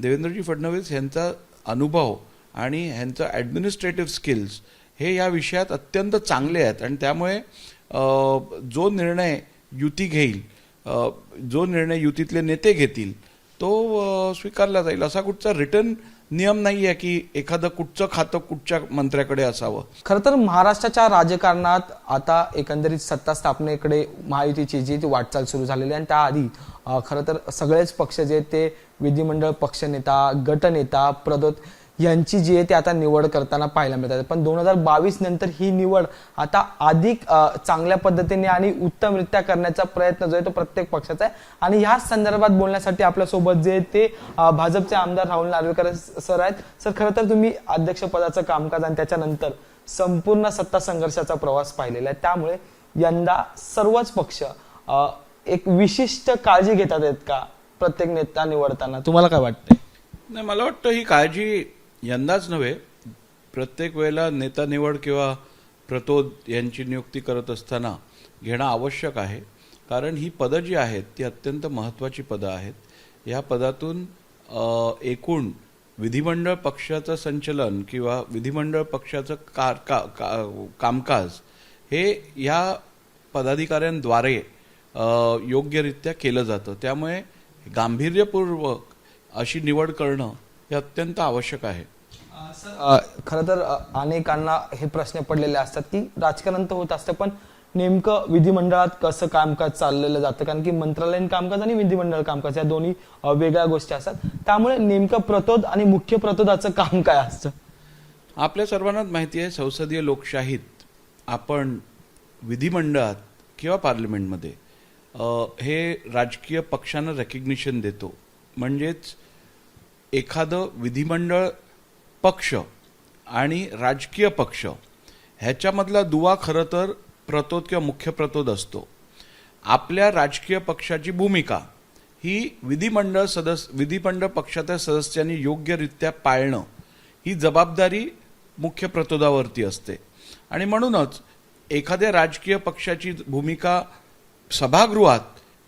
देवेंद्रजी फडणवीस यांचा अनुभव आणि ह्यांचं ॲडमिनिस्ट्रेटिव्ह स्किल्स हे या विषयात अत्यंत चांगले आहेत. आणि त्यामुळे जो निर्णय युती घेईल जो निर्णय युतीतले नेते घेतील तो स्वीकारला जाईल. असा कुठचा रिटर्न नियम नाही आहे की एखादं कुठचं खातं कुठच्या मंत्र्याकडे असावं. खरं तर महाराष्ट्राच्या राजकारणात आता एकंदरीत सत्ता स्थापनेकडे महायुतीची जी ती वाटचाल सुरू झालेली आहे आणि त्याआधी खरं तर सगळेच पक्ष जे ते विधिमंडळ पक्षनेता गटनेता प्रदोत यांची जी आहे ती आता निवड करताना पाहायला मिळतात. पण दोन हजार बावीस नंतर ही निवड आता अधिक चांगल्या पद्धतीने आणि उत्तमरित्या करण्याचा प्रयत्न जो आहे तो प्रत्येक पक्षाचा आहे. आणि ह्या संदर्भात बोलण्यासाठी आपल्यासोबत जे ते भाजपचे आमदार राहुल नार्वेकर सर आहेत. सर खरं तर तुम्ही अध्यक्षपदाचं कामकाज आणि त्याच्यानंतर संपूर्ण सत्ता संघर्षाचा प्रवास पाहिलेला आहे. त्यामुळे यंदा सर्वच पक्ष एक विशिष्ट काळजी घेतात आहेत का प्रत्येक नेता निवडताना? तुम्हाला काय वाटतंय? नाही मला वाटतं ही काळजी यंदाच नव्हे प्रत्येक वेळेला नेता निवड किंवा प्रतोद यांची नियुक्ती करत असताना घेणं आवश्यक आहे. कारण ही पदं जी आहेत ती अत्यंत महत्त्वाची पदं आहेत. या पदातून एकूण विधिमंडळ पक्षाचं संचलन किंवा विधिमंडळ पक्षाचं कार का, का, कामकाज हे या पदाधिकाऱ्यांद्वारे योग्यरित्या केलं जातं. त्यामुळे गांभीर्यपूर्वक अशी निवड करणं हे अत्यंत आवश्यक आहे. खरं तर अनेकांना हे प्रश्न पडलेले असतात की राजकारण तर होत असतं पण नेमकं विधिमंडळात कसं कामकाज चाललेलं जातं? कारण की मंत्रालयीन कामकाज आणि विधिमंडळ कामकाज या दोन्ही वेगळ्या गोष्टी असतात. त्यामुळे नेमकं प्रतोद आणि मुख्य प्रतोदाचं काम काय असतं? आपल्या सर्वांनाच माहिती आहे संसदीय लोकशाहीत आपण विधिमंडळात किंवा पार्लमेंटमध्ये हे राजकीय पक्षांना रेकग्निशन देतो. म्हणजेच एखादं विधिमंडळ पक्ष आणि राजकीय पक्ष ह्याच्यामधला दुवा खरं तर प्रतोद किंवा मुख्य प्रतोद असतो. आपल्या राजकीय पक्षाची भूमिका ही विधिमंडळ सदस्य विधिमंडळ पक्षाच्या सदस्यांनी योग्यरित्या पाळणं ही जबाबदारी मुख्य प्रतोदावरती असते. आणि म्हणूनच एखाद्या राजकीय पक्षाची भूमिका सभागृहात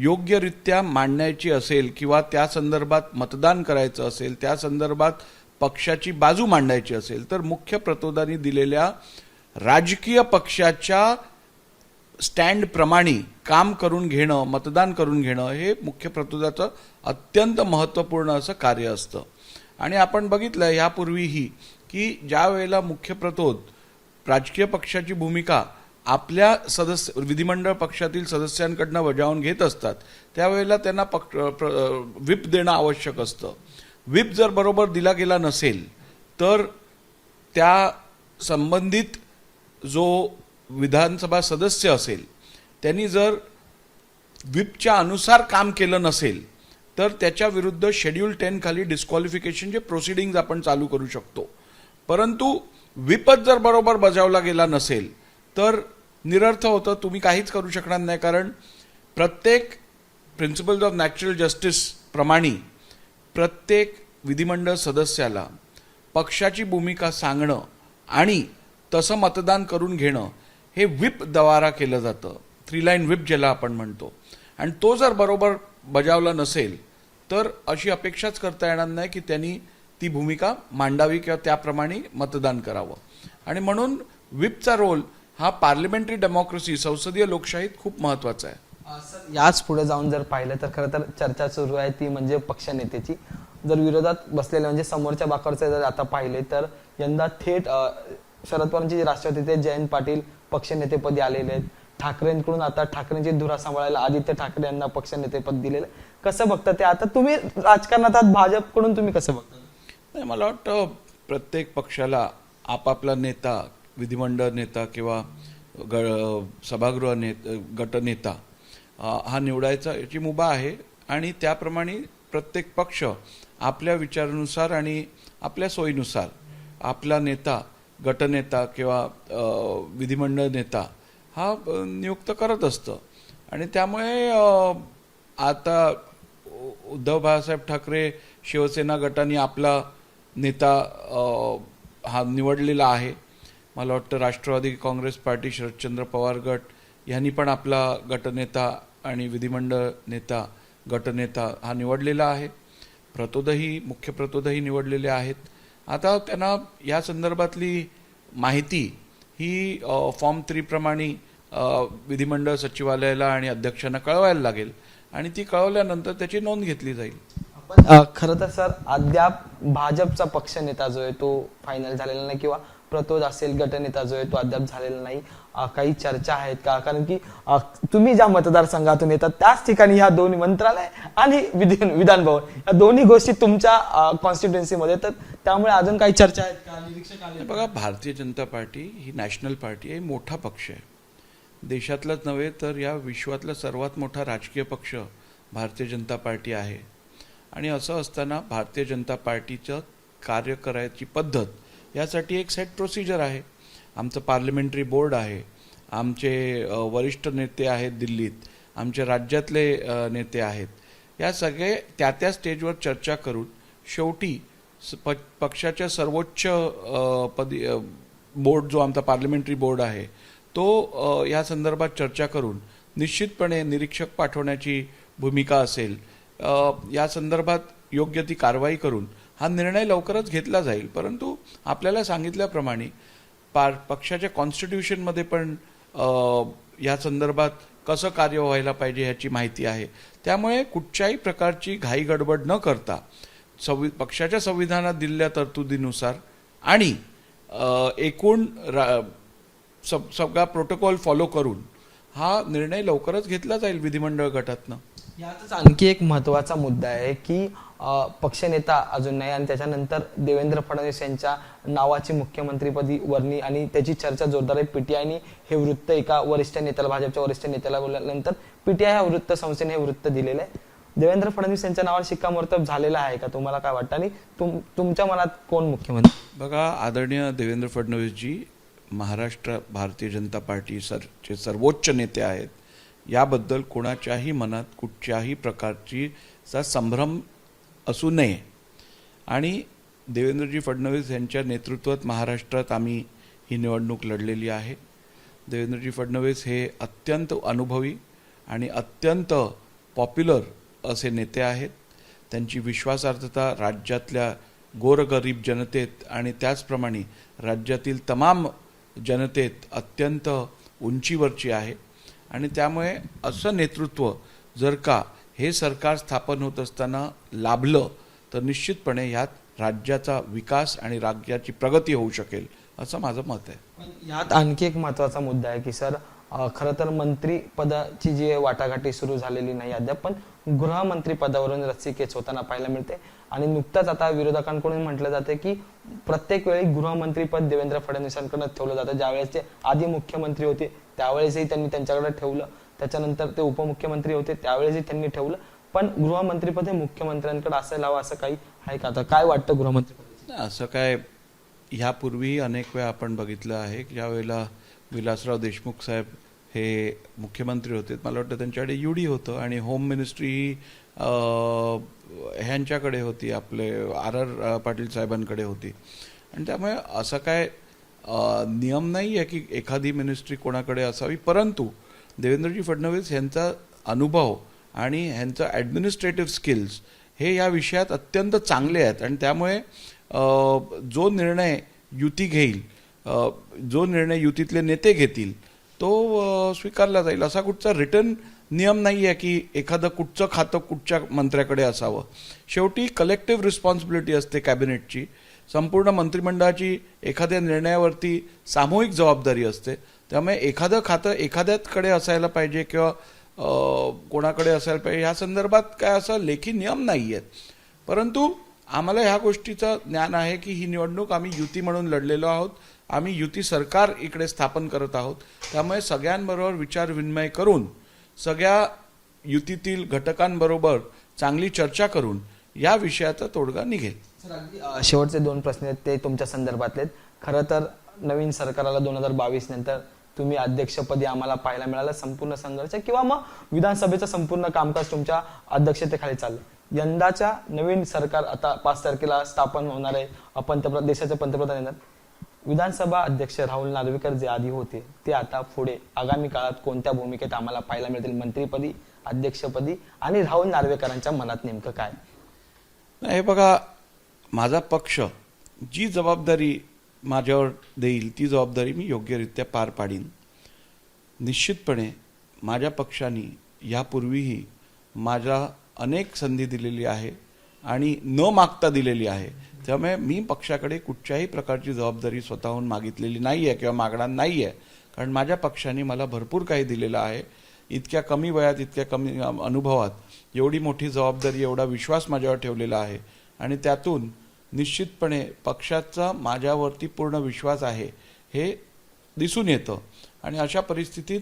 योग्यरित्या मांडण्याची असेल किंवा त्या संदर्भात मतदान करायचं असेल त्या संदर्भात पक्षाची बाजू मांडायची असेल तर मुख्य प्रतोदानी दिलेल्या राजकीय पक्षाच्या स्टँडप्रमाणे काम करून घेणं मतदान करून घेणं हे मुख्य प्रतोदाचं अत्यंत महत्त्वपूर्ण असं कार्य असतं. आणि आपण बघितलं यापूर्वीही की ज्या वेळेला मुख्य प्रतोद राजकीय पक्षाची भूमिका आपल्या सदस्य विधिमंडळ पक्षातील सदस्यांकडनं बजावून घेत असतात त्यावेळेला त्यांना पक्ष प्र- व्हिप देणं आवश्यक असतं. व्हिप जर बरोबर दिला गेला नसेल तर त्या संबंधित जो विधानसभा सदस्य असेल त्यांनी जर व्हीपच्या अनुसार काम केलं नसेल तर त्याच्या विरुद्ध शेड्यूल टेन खाली डिस्क्वालिफिकेशनचे प्रोसिडिंग्ज आपण चालू करू शकतो. परंतु व्हीपच जर बरोबर बजावला गेला नसेल तर निरर्थ होतं तुम्ही काहीच करू शकणार नाही. कारण प्रत्येक प्रिन्सिपल्स ऑफ नॅचरल जस्टिस प्रमाणे प्रत्येक विधिमंडळ सदस्याला पक्षाची भूमिका सांगणं आणि तसं मतदान करून घेणं हे व्हिप द्वारा केलं जातं. थ्री लाईन व्हिप ज्याला आपण म्हणतो. आणि तो जर बरोबर बजावला नसेल तर अशी अपेक्षाच करता येणार नाही की त्यांनी ती भूमिका मांडावी किंवा त्याप्रमाणे मतदान करावं. आणि म्हणून व्हिपचा रोल हा पार्लमेंटरी डेमोक्रेसी संसदीय लोकशाहीत खूप महत्त्वाचा आहे. याच पुढे जाऊन जर पाहिलं तर खरं तर चर्चा सुरू आहे ती म्हणजे पक्षनेतेची. जर विरोधात बसलेले म्हणजे समोरच्या बाकावरचे जर आता पाहिले तर यंदा थेट शरद पवारांचे जे राष्ट्रवादी ते जयंत पाटील पक्षनेतेपदी आलेले आहेत. ठाकरेंकडून आता ठाकरेंची धुरा सांभाळायला आदित्य ठाकरे यांना पक्षनेतेपद दिलेलं. कसं बघता ते? आता तुम्ही राजकारणात आहात भाजपकडून तुम्ही कसं बघता? नाही मला वाटतं प्रत्येक पक्षाला आपापला नेता विधिमंडळ नेता किंवा ग सभागृह नेत गटनेता हा निवडायचा याची मुभा आहे. आणि त्याप्रमाणे प्रत्येक पक्ष आपल्या विचारानुसार आणि आपल्या सोयीनुसार आपला नेता गटनेता किंवा विधिमंडळ नेता हा नियुक्त करत असतं. आणि त्यामुळे आता उद्धव बाळासाहेब ठाकरे शिवसेना गटाने आपला नेता हा निवडलेला आहे. मला वाटतं राष्ट्रवादी काँग्रेस पार्टी शरदचंद्र पवार गट यांनी पण आपला गटनेता आणि विधिमंडळ नेता गटनेता हा निवडलेला आहे. प्रतोदही मुख्य प्रतोदही निवडलेले आहेत. आता त्यांना या संदर्भातली माहिती ही फॉर्म थ्रीप्रमाणे विधिमंडळ सचिवालयाला आणि अध्यक्षांना कळवायला लागेल. आणि ती कळवल्यानंतर त्याची नोंद घेतली जाईल. पण खरं तर सर अद्याप भाजपचा पक्षनेता जो आहे तो फायनल झालेला नाही किंवा प्रतोद असेल गटनेता जो आहे तो अद्याप झालेला नाही. काही चर्चा आहेत का? कारण की तुम्ही ज्या मतदारसंघातून येतात त्याच ठिकाणी ह्या दोन्ही मंत्रालय आणि विधान विधान भवन या दोन्ही गोष्टी तुमच्या कॉन्स्टिट्युएन्सीमध्ये तर त्यामुळे अजून काही चर्चा आहेत का? निरीक्षक आले बघा भारतीय जनता पार्टी ही नॅशनल पार्टी आहे मोठा पक्ष आहे. देशातलाच नव्हे तर या विश्वातला सर्वात मोठा राजकीय पक्ष भारतीय जनता पार्टी आहे. आणि असं असताना भारतीय जनता पार्टीचं कार्य करायची पद्धत यासाठी एक सेट प्रोसिजर आहे. आमचं पार्लमेंटरी बोर्ड आहे. आमचे वरिष्ठ नेते आहेत दिल्लीत. आमचे राज्यातले नेते आहेत. या सगळे त्या त्या स्टेजवर चर्चा करून शेवटी स- प- पक्षाच्या सर्वोच्च पदी बोर्ड जो आमचा पार्लमेंटरी बोर्ड आहे तो या संदर्भात चर्चा करून निश्चितपणे निरीक्षक पाठवण्याची भूमिका असेल. या संदर्भात योग्य ती कारवाई करून हा निर्णय लवकरच घेतला जाईल. परंतु आपल्याला सांगितल्याप्रमाणे पार पक्षाच्या कॉन्स्टिट्यूशनमध्ये पण या संदर्भात कसं कार्य व्हायला पाहिजे ह्याची माहिती आहे. त्यामुळे कुठच्याही प्रकारची घाई गडबड न करता संवि पक्षाच्या संविधानात दिलेल्या तरतुदीनुसार आणि एकूण रा- सब सगळा प्रोटोकॉल फॉलो करून हा निर्णय लवकरच घेतला जाईल विधिमंडळ गटातनं. यातच आणखी एक महत्त्वाचा मुद्दा आहे की पक्षनेता अजून नाही आणि त्याच्यानंतर देवेंद्र फडणवीस यांच्या नावाची मुख्यमंत्रीपदी वर्णी आणि त्याची चर्चा जोरदार आहे. पीटीआयने हे वृत्त एका वरिष्ठ नेत्याला भाजपच्या वरिष्ठ नेत्याला बोलल्यानंतर पीटीआय ह्या वृत्त संस्थेने हे वृत्त दिलेलं आहे. देवेंद्र फडणवीस यांच्या नावावर शिक्कामोर्तब झालेला आहे का? तुम्हाला काय वाटतं? आणि तुम तुमच्या मनात कोण मुख्यमंत्री? बघा आदरणीय देवेंद्र फडणवीसजी महाराष्ट्र भारतीय जनता पार्टी सरचे सर्वोच्च नेते आहेत याबद्दल कोणाच्याही मनात कुठच्याही प्रकारची चा संभ्रम असू नये. आणि देवेंद्रजी फडणवीस यांच्या नेतृत्वात महाराष्ट्रात आम्ही ही निवडणूक लढलेली आहे. देवेंद्रजी फडणवीस हे अत्यंत अनुभवी आणि अत्यंत पॉप्युलर असे नेते आहेत. त्यांची विश्वासार्हता राज्यातल्या गोरगरीब जनतेत आणि त्याचप्रमाणे राज्यातील तमाम जनतेत अत्यंत उंचीवरची आहे. आणि त्यामुळे असं नेतृत्व जर का हे सरकार स्थापन होत असताना लाभलं तर निश्चितपणे यात राज्याचा विकास आणि राज्याची प्रगती होऊ शकेल असं माझं मत आहे. यात आणखी एक महत्त्वाचा मुद्दा आहे की सर खरं तर मंत्री पदाची जी वाटाघाटी सुरू झालेली नाही अद्याप पण गृहमंत्री पदावरून रस्सीकेच होताना पाहायला मिळते. आणि नुकताच आता विरोधकांकडून म्हटलं जाते की प्रत्येक वेळी गृहमंत्री पद देवेंद्र फडणवीसांकडून ठेवलं जातं. ज्यावेळेस ते आधी मुख्यमंत्री होते त्यावेळेसही त्यांनी त्यांच्याकडे ठेवलं. त्याच्यानंतर ते उपमुख्यमंत्री होते त्यावेळेसही त्यांनी ठेवलं. पण गृहमंत्रीपद हे मुख्यमंत्र्यांकडे असायला हवं असं काही आहे का? आता काय वाटतं गृहमंत्री असं काय ह्यापूर्वी अनेक वेळा आपण बघितलं आहे की ज्यावेळेला विलासराव देशमुख साहेब हे मुख्यमंत्री होते मला वाटतं त्यांच्याकडे युडी होतं आणि होम मिनिस्ट्री ही ह्यांच्याकडे होती आपले आर आर पाटील साहेबांकडे होती. आणि त्यामुळे असं काय नियम नाही आहे की एखादी मिनिस्ट्री कोणाकडे असावी परंतु देवेंद्रजी फडणवीस यांचा अनुभव आणि ह्यांचं ॲडमिनिस्ट्रेटिव्ह स्किल्स हे या विषयात अत्यंत चांगले आहेत. आणि त्यामुळे जो निर्णय युती घेईल जो निर्णय युतीतले नेते घेतील तो स्वीकारला जाईल. असा कुठचा रिटर्न नियम नाही आहे की एखादं कुठचं खातं कुठच्या मंत्र्याकडे असावं. शेवटी कलेक्टिव्ह रिस्पॉन्सिबिलिटी असते कॅबिनेटची संपूर्ण मंत्रिमंडळाची एखाद्या निर्णयावरती सामूहिक जबाबदारी असते. त्यामुळे एखादं खातं एखाद्याकडे असायला पाहिजे किंवा कोणाकडे असायला पाहिजे ह्या संदर्भात काय असं लेखी नियम नाही आहेत परंतु आम्हाला ह्या गोष्टीचं ज्ञान आहे की ही निवडणूक आम्ही युती म्हणून लढलेलो आहोत. आम्ही युती सरकार इकडे स्थापन करत आहोत. त्यामुळे सगळ्यांबरोबर विचार विनिमय करून सगळ्या युतीतील घटकांबरोबर चांगली चर्चा करून या विषयाचा तोडगा निघेल. शेवटचे दोन प्रश्न आहेत ते तुमच्या संदर्भातले आहेत. खरं तर नवीन सरकाराला दोन हजार बावीस नंतर तुम्ही अध्यक्षपदी आम्हाला पाहायला मिळालं संपूर्ण संघर्ष किंवा मग विधानसभेचं संपूर्ण कामकाज तुमच्या अध्यक्षतेखाली चाललं. यंदाच्या नवीन सरकार आता पाच तारखेला स्थापन होणार आहे. पंतप्रधान देशाचे पंतप्रधान येणार. विधानसभा अध्यक्ष राहुल नार्वेकर जे आधी होते ते आता पुढे आगामी काळात कोणत्या भूमिकेत आम्हाला पाहायला मिळतील? मंत्रीपदी अध्यक्षपदी आणि राहुल नार्वेकरांच्या मनात नेमकं काय? नाही, हे बघा माझा पक्ष जी जबाबदारी माझ्यावर देईल ती जबाबदारी मी योग्यरित्या पार पाडीन. निश्चितपणे माझ्या पक्षाने यापूर्वीही माझ्या अनेक संधी दिलेली आहे आणि न मागता दिलेली आहे. त्यामुळे मी पक्षाकडे कुठच्याही प्रकारची जबाबदारी स्वतःहून मागितलेली नाही आहे किंवा मागणार नाही आहे कारण माझ्या पक्षाने मला भरपूर काही दिलेलं आहे. इतक्या कमी वयात इतक्या कमी अनुभवात एवढी मोठी जबाबदारी एवढा विश्वास माझ्यावर ठेवलेला आहे. आणि त्यातून निश्चितपणे पक्षाचा माझ्यावरती पूर्ण विश्वास आहे हे दिसून येतं. आणि अशा परिस्थितीत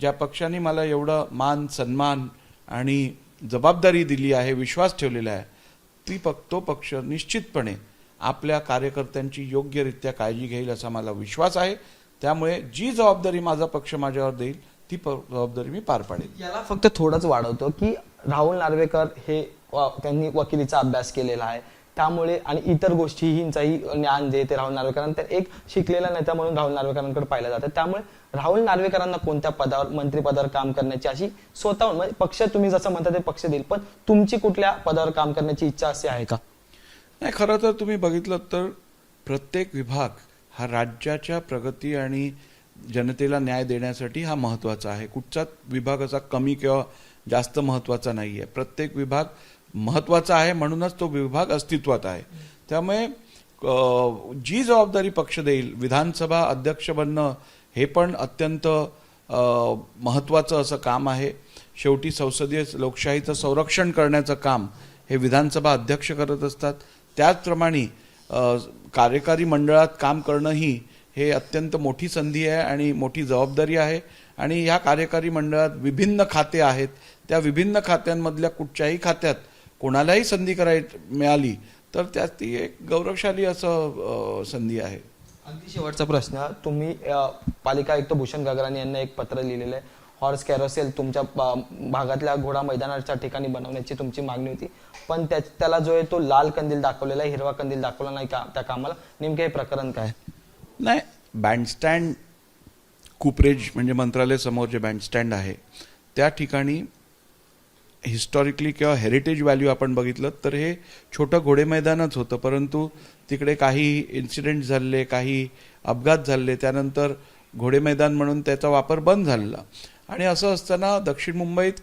ज्या पक्षाने मला एवढं मान सन्मान आणि जबाबदारी दिली आहे विश्वास ठेवलेला आहे ती पक तो पक्ष निश्चितपणे आपल्या कार्यकर्त्यांची योग्यरित्या काळजी घेईल असा मला विश्वास आहे. त्यामुळे जी जबाबदारी माझा पक्ष माझ्यावर देईल ती प- जबाबदारी मी पार पाडेल. याला फक्त थोडंच वाढवतो की राहुल नार्वेकर हे त्यांनी वकिलीचा अभ्यास केलेला आहे. त्यामुळे आणि इतर गोष्टींचाही ज्ञान जे ते राहुल नार्वेकरांना तर एक शिकलेला नेता म्हणून राहुल नार्वेकरांकडे पाहिलं जातं. त्यामुळे राहुल नार्वेकरांना कोणत्या पदावर मंत्रिपदावर काम करण्याची अशी स्वतःहून म्हणजे पक्ष तुम्ही जसं म्हणता ते पक्ष देईल पण तुमची कुठल्या पदावर काम करण्याची इच्छा अशी आहे का? नाही खरं तर तुम्ही बघितलं तर प्रत्येक विभाग हा राज्याच्या प्रगती आणि जनतेला न्याय देण्यासाठी हा महत्त्वाचा आहे. कुठचाच विभाग असा कमी किंवा जास्त महत्त्वाचा नाही आहे प्रत्येक विभाग महत्त्वाचा आहे म्हणूनच तो विभाग अस्तित्वात आहे. त्यामुळे जी जबाबदारी पक्ष देईल विधानसभा अध्यक्ष बनणं हे पण अत्यंत महत्त्वाचं असं काम आहे. शेवटी संसदीय लोकशाहीचं संरक्षण करण्याचं काम हे विधानसभा अध्यक्ष करत असतात. त्याचप्रमाणे कार्यकारी मंडळात काम करणंही हे अत्यंत मोठी संधी आहे आणि मोठी जबाबदारी आहे. आणि ह्या कार्यकारी मंडळात विभिन्न खाते आहेत. त्या विभिन्न खात्यांमधल्या कुठच्याही खात्यात कोणालाही संधी कराय मिळाली तर त्यात ती एक गौरवशाली असं संधी आहे. अगदी शेवटचा प्रश्न तुम्ही पालिका आयुक्त भूषण गगराणी यांना एक पत्र लिहिलेलं आहे हॉर्स कॅरोसेल तुमच्या भागातल्या घोडा मैदानाच्या ठिकाणी बनवण्याची तुमची मागणी होती पण त्या त्याला जो आहे तो लाल कंदील दाखवलेला आहे हिरवा कंदील दाखवला नाही का त्या कामाला? नेमके हे प्रकरण काय? नाही बँडस्टँड कुपरेज म्हणजे मंत्रालय समोर जे बँडस्टँड आहे त्या ठिकाणी हिस्टॉरिकली किंवा हेरिटेज व्हॅल्यू आपण बघितलं तर हे छोटं घोडे मैदानच होतं. परंतु तिकडे काही इन्सिडेंट झाले काही अपघात झाले त्यानंतर घोडे मैदान म्हणून त्याचा वापर बंद झालेला. आणि असं असताना दक्षिण मुंबईत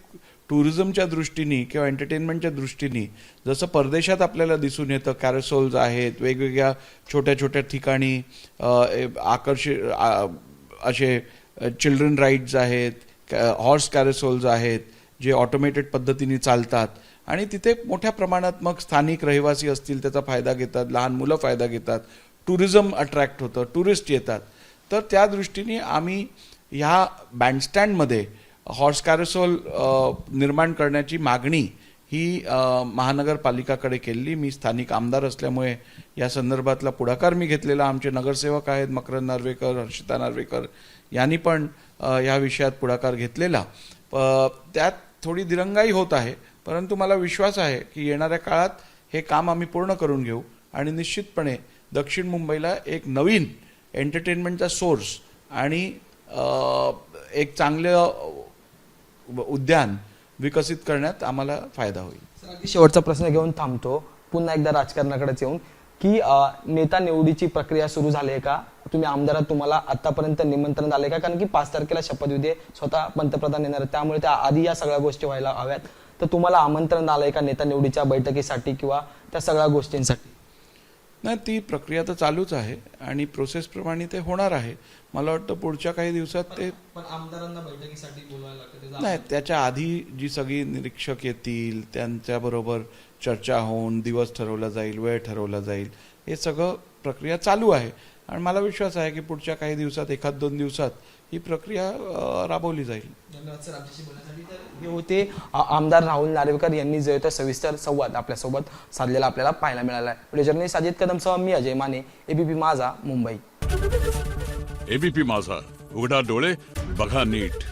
टुरिझमच्या दृष्टीने किंवा एंटरटेनमेंटच्या दृष्टीने जसं परदेशात आपल्याला दिसून येतं कॅरेसोल्स आहेत वेगवेगळ्या छोट्या छोट्या ठिकाणी आकर्षित असे चिल्ड्रन राईड्स आहेत हॉर्स कॅरेसोल्स आहेत. जे ऑटोमेटेड पद्धतीने चालतात. आणि तिथे मोठ्या प्रमाणात मग स्थानिक रहिवासी असतील त्याचा फायदा घेतात लहान मुलं फायदा घेतात टुरिझम अट्रॅक्ट होतं टुरिस्ट येतात. तर त्या दृष्टीने आम्ही ह्या बँडस्टँडमध्ये हॉर्स कॅरोसोल निर्माण करण्याची मागणी ही महानगरपालिकाकडे केली मी स्थानिक आमदार असल्यामुळे या संदर्भातला पुढाकार मी घेतलेला. आमचे नगरसेवक आहेत मकरंद नार्वेकर हर्षिता नार्वेकर यांनी पण या विषयात पुढाकार घेतलेला. प- त्यात थोडी दिरंगाई होत आहे परंतु मला विश्वास आहे की येणाऱ्या काळात हे काम आम्ही पूर्ण करून घेऊ आणि निश्चितपणे दक्षिण मुंबईला एक नवीन एंटरटेनमेंटचा सोर्स आणि एक चांगलं उद्यान विकसित करण्यात आम्हाला फायदा होईल. शेवटचा प्रश्न घेऊन थांबतो. पुन्हा एकदा राजकारणाकडेच येऊन की नेता निवडीची प्रक्रिया सुरू झाली आहे का? तुम्ही आमदारात तुम्हाला आतापर्यंत निमंत्रण आले का? कारण की पाच तारखेला शपथविधी स्वतः पंतप्रधान येणार आहेत. त्यामुळे त्या आधी या सगळ्या गोष्टी व्हायला हव्यात. तर तुम्हाला आमंत्रण आलंय का नेता निवडीच्या बैठकीसाठी किंवा त्या सगळ्या गोष्टींसाठी? नाही ती प्रक्रिया तर चालूच आहे आणि प्रोसेसप्रमाणे ते होणार आहे. मला वाटतं पुढच्या काही दिवसात ते पण आमदारांना बैठकीसाठी बोलवायला नाही त्याच्या आधी जी सगळी निरीक्षक येतील त्यांच्याबरोबर चर्चा होऊन दिवस ठरवला जाईल वेळ ठरवला जाईल हे सगळं प्रक्रिया चालू आहे. आणि मला विश्वास आहे की पुढच्या काही दिवसात एखाद दोन दिवसात ही प्रक्रिया राबवली जाईल. धन्यवाद सर आमच्याशी बोलण्यासाठी. तर हे होते आमदार राहुल नार्वेकर यांनी जे होतं सविस्तर संवाद आपल्यासोबत साधलेला आपल्याला पाहायला मिळाला आहे. जर्नलिस्ट अजित कदमसह मी अजय माने एबीपी माझा मुंबई. एबीपी माझा उघडा डोळे बघा नीट.